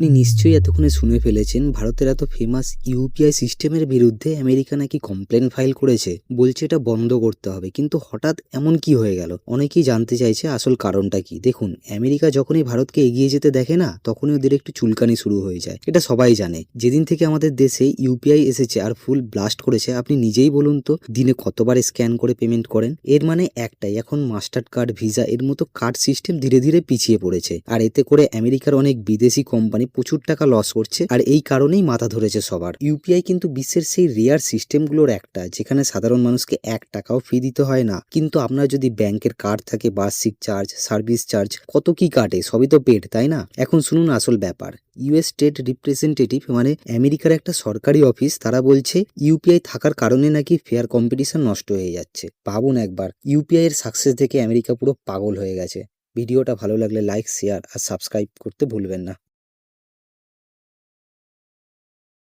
আপনি নিশ্চয়ই এতক্ষণে শুনে ফেলেছেন, ভারতের এত ফেমাস ইউপিআই সিস্টেমের বিরুদ্ধে আমেরিকা নাকি কমপ্লেন ফাইল করেছে। বলছে এটা বন্ধ করতে হবে। কিন্তু হঠাৎ এমন কি হয়ে গেল? অনেকেই জানতে চাইছে আসল কারণটা কি। দেখুন, আমেরিকা যখনই ভারতকে এগিয়ে যেতে দেখে না, তখনই ওদের একটু চুলকানি শুরু হয়ে যায়। এটা সবাই জানে। যেদিন থেকে আমাদের দেশে ইউপিআই এসেছে আর ফুল ব্লাস্ট করেছে, আপনি নিজেই বলুন তো, দিনে কতবার স্ক্যান করে পেমেন্ট করেন? এর মানে একটাই, এখন মাস্টার কার্ড ভিসা এর মতো কার্ড সিস্টেম ধীরে ধীরে পিছিয়ে পড়েছে। আর এতে করে আমেরিকার অনেক বিদেশি কোম্পানি প্রচুর টাকা লস করছে আর এই কারণেই মাথা ধরেছে সবার। ইউপিআই কিন্তু বিশ্বের সেই রেয়ার সিস্টেমগুলোর একটা, যেখানে সাধারণ মানুষকে এক টাকাও ফি দিতে হয় না। কিন্তু আপনার যদি ব্যাংকের কার্ড থাকে, বার্ষিক চার্জ সার্ভিস চার্জ কত কি কাটে, সবই তো পেড তাই না? এখন শুনুন আসল ব্যাপার। ইউএস স্টেট রিপ্রেজেন্টেটিভ মানে আমেরিকার একটা সরকারি অফিস তারা বলছে ইউপিআই থাকার কারণে নাকি ফেয়ার কম্পিটিশন নষ্ট হয়ে যাচ্ছে। ভাবুন একবার ইউপিআই এর সাকসেস দেখে আমেরিকা পুরো পাগল হয়ে গেছে। ভিডিওটা ভালো লাগলে লাইক শেয়ার আর সাবস্ক্রাইব করতে ভুলবেন না।